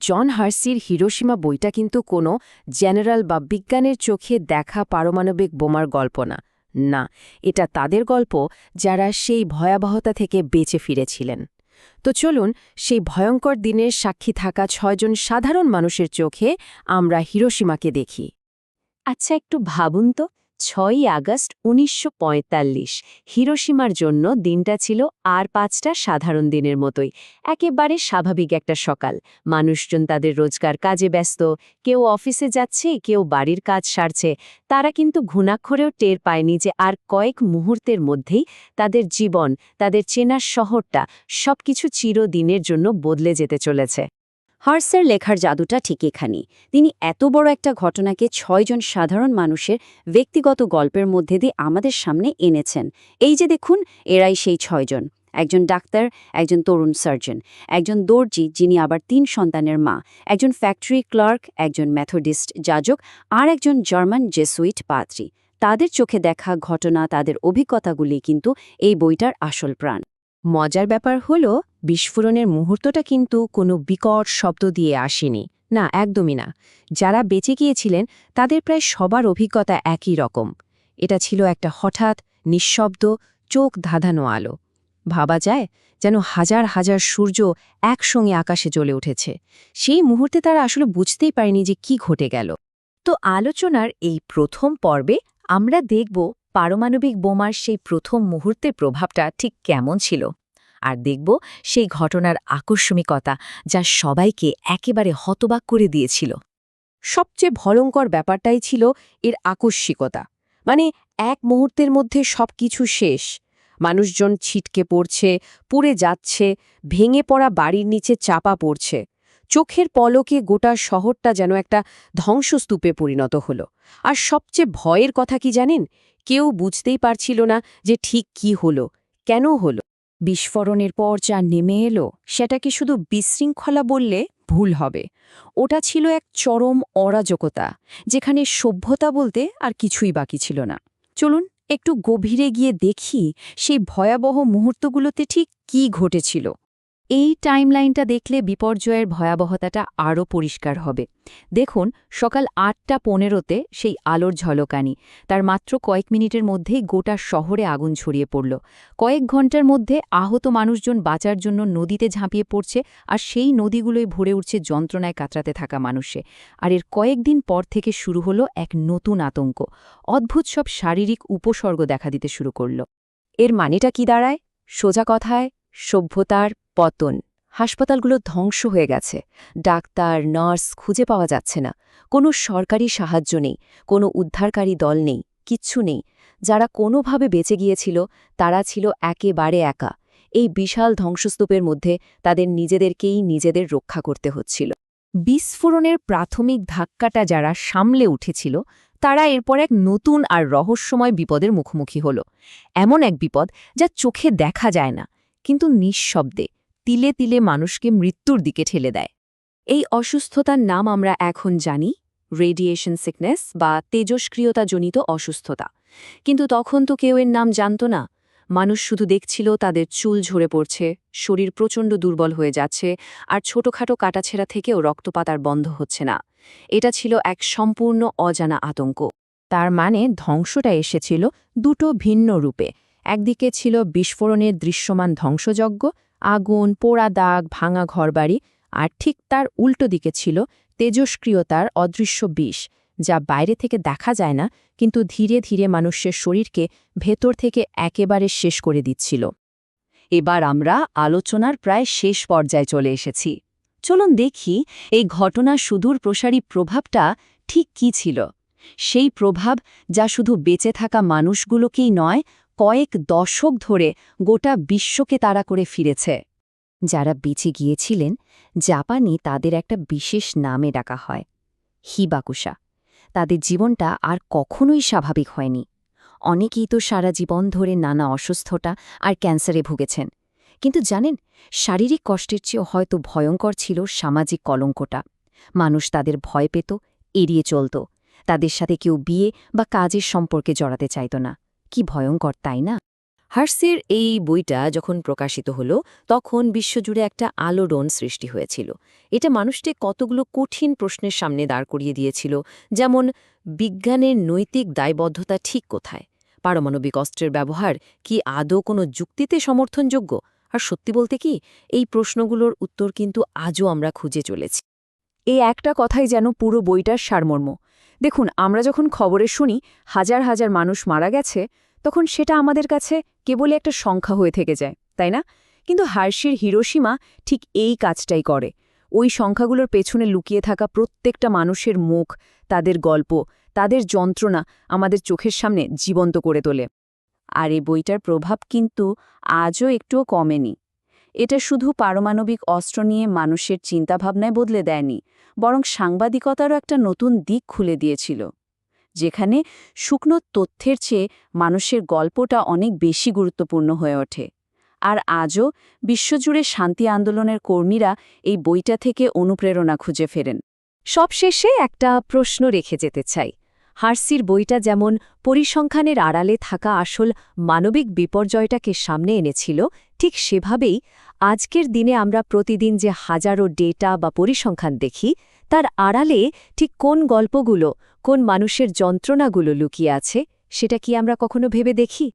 জন হার্সির Hiroshima বইটা কিন্তু কোনো জেনারেল বা বিজ্ঞানের চোখে দেখা পারমাণবিক বোমার গল্প না। না, এটা তাদের গল্প যারা সেই ভয়াবহতা থেকে বেঁচে ফিরেছিলেন। তো চলুন, সেই ভয়ঙ্কর দিনের সাক্ষী থাকা ছয়জন সাধারণ মানুষের চোখে আমরা হিরোসীমাকে দেখি। আচ্ছা একটু ভাবুন তো। ছয়ই আগস্ট উনিশশো পঁয়তাল্লিশ। হিরোসীমার জন্য দিনটা ছিল আর পাঁচটা সাধারণ দিনের মতোই। একেবারে স্বাভাবিক একটা সকাল। মানুষজন তাদের রোজগার কাজে ব্যস্ত। কেউ অফিসে যাচ্ছে, কেউ বাড়ির কাজ সারছে। তারা কিন্তু ঘুণাক্ষরেও টের পায়নি যে আর কয়েক মুহূর্তের মধ্যেই তাদের জীবন, তাদের চেনার শহরটা সবকিছু চিরদিনের জন্য বদলে যেতে চলেছে। হার্সের লেখার জাদুটা ঠিক এখানেই। তিনি এত বড় একটা ঘটনাকে ছয়জন সাধারণ মানুষের ব্যক্তিগত গল্পের মধ্যে দিয়ে আমাদের সামনে এনেছেন। এই যে দেখুন, এরাই সেই ছয়জন একজন ডাক্তার, একজন তরুণ সার্জন। একজন দর্জি, যিনি আবার তিন সন্তানের মা। একজন ফ্যাক্টরি ক্লার্ক, একজন মেথডিস্ট যাজক, আর একজন জার্মান জেসুইট পাত্রী। তাদের চোখে দেখা ঘটনা, তাদের অভিজ্ঞতাগুলি কিন্তু এই বইটার আসল প্রাণ। মজার ব্যাপার হল বিস্ফোরণের মুহূর্তটা কিন্তু কোনো বিকট শব্দ দিয়ে আসেনি। না, একদমই না। যারা বেঁচে গিয়েছিলেন, তাদের প্রায় সবার অভিজ্ঞতা একই রকম। এটা ছিল একটা হঠাৎ, নিঃশব্দ, চোখ ধাঁধানো আলো। ভাবা যায় যেন হাজার হাজার সূর্য একসঙ্গে আকাশে জ্বলে উঠেছে। সেই মুহূর্তে তারা আসলে বুঝতেই পারেনি যে কি ঘটে গেল। তো আলোচনার এই প্রথম পর্বে আমরা দেখব পারমাণবিক বোমার সেই প্রথম মুহূর্তের প্রভাবটা ঠিক কেমন ছিল। আর দেখব সেই ঘটনার আকস্মিকতা যা সবাইকে একেবারে হতবাক করে দিয়েছিল। সবচেয়ে ভয়ঙ্কর ব্যাপারটাই ছিল এর আকস্মিকতা। মানে এক মুহূর্তের মধ্যে সব কিছু শেষ। মানুষজন ছিটকে পড়ছে, পুড়ে যাচ্ছে, ভেঙে পড়া বাড়ির নিচে চাপা পড়ছে। চোখের পলকে গোটা শহরটা যেন একটা ধ্বংসস্তূপে পরিণত হল। আর সবচেয়ে ভয়ের কথা কি জানেন? কেউ বুঝতেই পারছিল না যে ঠিক কি হলো, কেন হলো। বিস্ফোরণের পর যা নেমে এলো, সেটাকে শুধু বিশৃঙ্খলা বললে ভুল হবে। ওটা ছিল এক চরম অরাজকতা, যেখানে সভ্যতা বলতে আর কিছুই বাকি ছিল না। চলুন একটু গভীরে গিয়ে দেখি সেই ভয়াবহ মুহূর্তগুলোতে ঠিক কি ঘটেছিল। এই টাইমলাইনটা দেখলে বিপর্যয়ের ভয়াবহতাটা আরও পরিষ্কার হবে। দেখুন, সকাল আটটা পনেরোতে সেই আলোর ঝলকানি। তার মাত্র কয়েক মিনিটের মধ্যেই গোটা শহরে আগুন ছড়িয়ে পড়ল। কয়েক ঘণ্টার মধ্যে আহত মানুষজন বাঁচার জন্য নদীতে ঝাঁপিয়ে পড়ছে আর সেই নদীগুলোই ভরে উঠছে যন্ত্রণায় কাতরাতে থাকা মানুষে। আর এর কয়েকদিন পর থেকে শুরু হলো এক নতুন আতঙ্ক। অদ্ভুত সব শারীরিক উপসর্গ দেখা দিতে শুরু করল। এর মানেটা কি দাঁড়ায়? সোজা কথায়, সভ্যতার পতন। হাসপাতালগুলো ধ্বংস হয়ে গেছে। ডাক্তার, নার্স খুঁজে পাওয়া যাচ্ছে না। কোনো সরকারি সাহায্য নেই, কোনো উদ্ধারকারী দল নেই, কিচ্ছু নেই। যারা কোনোভাবে বেঁচে গিয়েছিল, তারা ছিল একেবারে একা। এই বিশাল ধ্বংসস্তূপের মধ্যে তাদের নিজেদেরকেই নিজেদের রক্ষা করতে হচ্ছিল। বিস্ফোরণের প্রাথমিক ধাক্কাটা যারা সামলে উঠেছিল, তারা এরপর এক নতুন আর রহস্যময় বিপদের মুখোমুখি হল। এমন এক বিপদ যা চোখে দেখা যায় না, কিন্তু নিঃশব্দে। তিলে তিলে মানুষকে মৃত্যুর দিকে ঠেলে দেয়। এই অসুস্থতার নাম আমরা এখন জানি রেডিয়েশন সিকনেস বা তেজস্ক্রিয়তাজনিত অসুস্থতা। কিন্তু তখন তো কেউ এর নাম জানত না। মানুষ শুধু দেখছিল তাদের চুল ঝরে পড়ছে, শরীর প্রচণ্ড দুর্বল হয়ে যাচ্ছে, আর ছোটখাটো কাটাছেড়া থেকেও রক্তপাত আর বন্ধ হচ্ছে না। এটা ছিল এক সম্পূর্ণ অজানা আতঙ্ক। তার মানে ধ্বংসটা এসেছিল দুটো ভিন্ন রূপে। একদিকে ছিল বিস্ফোরণের দৃশ্যমান ধ্বংসযজ্ঞ আগুন, পোড়া দাগ, ভাঙা ঘরবাড়ি, আর ঠিক তার উল্টো দিকে ছিল তেজস্ক্রিয়তার অদৃশ্য বিষ, যা বাইরে থেকে দেখা যায় না, কিন্তু ধীরে ধীরে মানুষের শরীরকে ভেতর থেকে একেবারে শেষ করে দিচ্ছিল। এবার আমরা আলোচনার প্রায় শেষ পর্যায়ে চলে এসেছি। চলুন দেখি এই ঘটনা সুদূর প্রসারী প্রভাবটা ঠিক কি ছিল? সেই প্রভাব যা শুধু বেঁচে থাকা মানুষগুলোকেই নয় কয়েক দশক ধরে গোটা বিশ্বকে তাড়া করে ফিরেছে। যারা বেঁচে গিয়েছিলেন, জাপানি তাদের একটা বিশেষ নামে ডাকা হয়, হিবাকুসা। তাদের জীবনটা আর কখনোই স্বাভাবিক হয়নি। অনেকেই তো সারা জীবন ধরে নানা অসুস্থতা আর ক্যান্সারে ভুগেছেন। কিন্তু জানেন, শারীরিক কষ্টের চেয়েও হয়তো ভয়ঙ্কর ছিল সামাজিক কলঙ্কটা। মানুষ তাদের ভয় পেত, এড়িয়ে চলত। তাদের সাথে কেউ বিয়ে বা কাজের সম্পর্কে জড়াতে চাইত না। কি ভয়ঙ্কর, তাই না? হার্সের এই বইটা যখন প্রকাশিত হল, তখন বিশ্বজুড়ে একটা আলোড়ন সৃষ্টি হয়েছিল। এটা মানুষকে কতগুলো কঠিন প্রশ্নের সামনে দাঁড় করিয়ে দিয়েছিল, যেমন, বিজ্ঞানের নৈতিক দায়বদ্ধতা ঠিক কোথায়? পারমাণবিক অস্ত্রের ব্যবহার কি আদৌ কোনো যুক্তিতে সমর্থনযোগ্য? আর সত্যি বলতে কি, এই প্রশ্নগুলোর উত্তর কিন্তু আজও আমরা খুঁজে চলেছি। এই একটা কথাই যেন পুরো বইটার সারমর্ম। দেখুন, আমরা যখন খবরে শুনি হাজার হাজার মানুষ মারা গেছে, তখন সেটা আমাদের কাছে কেবলই একটা সংখ্যা হয়ে থেকে যায়, তাই না? কিন্তু হার্শির হিরোসীমা ঠিক এই কাজটাই করে। ওই সংখ্যাগুলোর পেছনে লুকিয়ে থাকা প্রত্যেকটা মানুষের মুখ, তাদের গল্প, তাদের যন্ত্রণা আমাদের চোখের সামনে জীবন্ত করে তোলে। আর এই বইটার প্রভাব কিন্তু আজও একটুও কমেনি। এটা শুধু পারমাণবিক অস্ত্র নিয়ে মানুষের চিন্তাভাবনায় বদলে দেয়নি, বরং সাংবাদিকতারও একটা নতুন দিক খুলে দিয়েছিল, যেখানে শুকনো তথ্যের চেয়ে মানুষের গল্পটা অনেক বেশি গুরুত্বপূর্ণ হয়ে ওঠে। আর আজও বিশ্বজুড়ে শান্তি আন্দোলনের কর্মীরা এই বইটা থেকে অনুপ্রেরণা খুঁজে ফেরেন। সবশেষে একটা প্রশ্ন রেখে যেতে চাই। হার্সির বইটা যেমন পরিসংখ্যানের আড়ালে থাকা আসল মানবিক বিপর্যয়টাকে সামনে এনেছিল, ঠিক সেভাবেই আজকের দিনে আমরা প্রতিদিন যে হাজারো ডেটা বা পরিসংখ্যান দেখি, তার আড়ালে ঠিক কোন গল্পগুলো, কোন মানুষের যন্ত্রণাগুলো লুকিয়ে আছে, সেটা কি আমরা কখনো ভেবে দেখি?